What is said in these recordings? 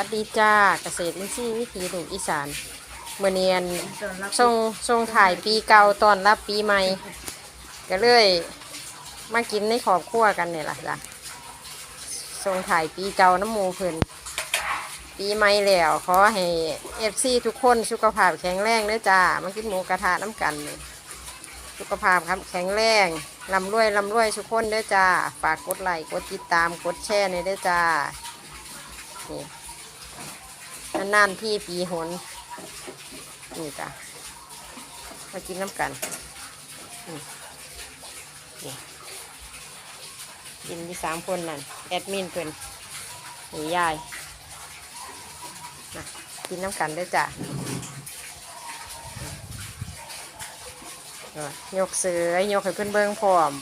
วัสดีจ้าเกษตรอินทรีย์วิถีหนุ่มอีสานเมื่อเนียนทรงทรงถ่ายปีเก่าตอนรับปีใหม่ ก็เลยมากินในครอบครัวกันเนี่ยล่ะจ้ะทรงถ่ายปีเก่าน้ำหมูเพิ่นปีใหม่แล้วขอให้เอฟซีทุกคนสุขภาพแข็งแรงเด้อจ้ามากินหมูกระทะน้ำกันเลยสุขภาพครับแข็งแรงลำรวยลำรวยทุกคนเด้อจ้าฝากกดไลค์กดติดตามกดแชร์ในอยเด้อจ้านี่ นานๆที่ปีหนนี่จ้ะมากินน้ำกันกินที่สามคนนั่นแอดมินเพิ่นนี่ยายนะกินน้ำกันเด้จ้ะยกเสือยกให้เพื่อนเบิ้งพร้อม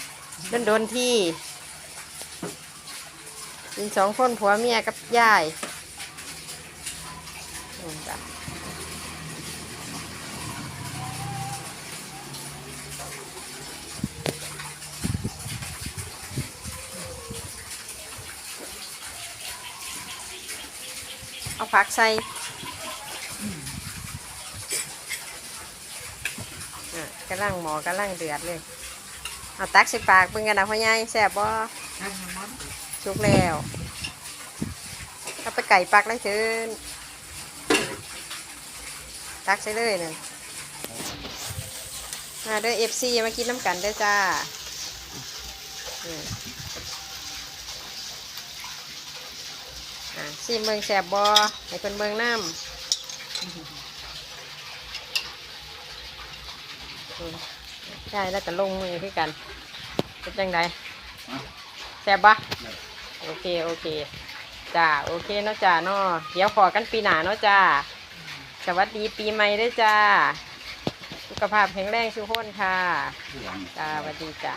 โดนโดนที่กินสองคนผัวเมียกับยาย อืมจ้ะเอาผักใส่อะกำลังหมอกำลังเดือดเลย เอาตักใส่ปากเบิ่งกันนะพ่อใหญ่แซ่บบ่ชุกแล้วเอาไปไก่ปักเลยเชิญ ตักใส่เลยเนี่ยมาเด้อเอฟซีมากินน้ำกันเด้อจ้าอืมอะซีเมืองแสบบอให้เป็นเมืองน้ำอืมได้แล้วก็ลงมือคือกันเป็นจังไดแสบบ่โอเค โอเคจ้าโอเคเนาะจ้าเนาะเดี๋ยวขอกันปีหน้าเนาะจ้า สวัสดีปีใหม่ด้วยจ้า สุขภาพแข็งแรงทุกคนค่ะจ้าสวัสดีจ้า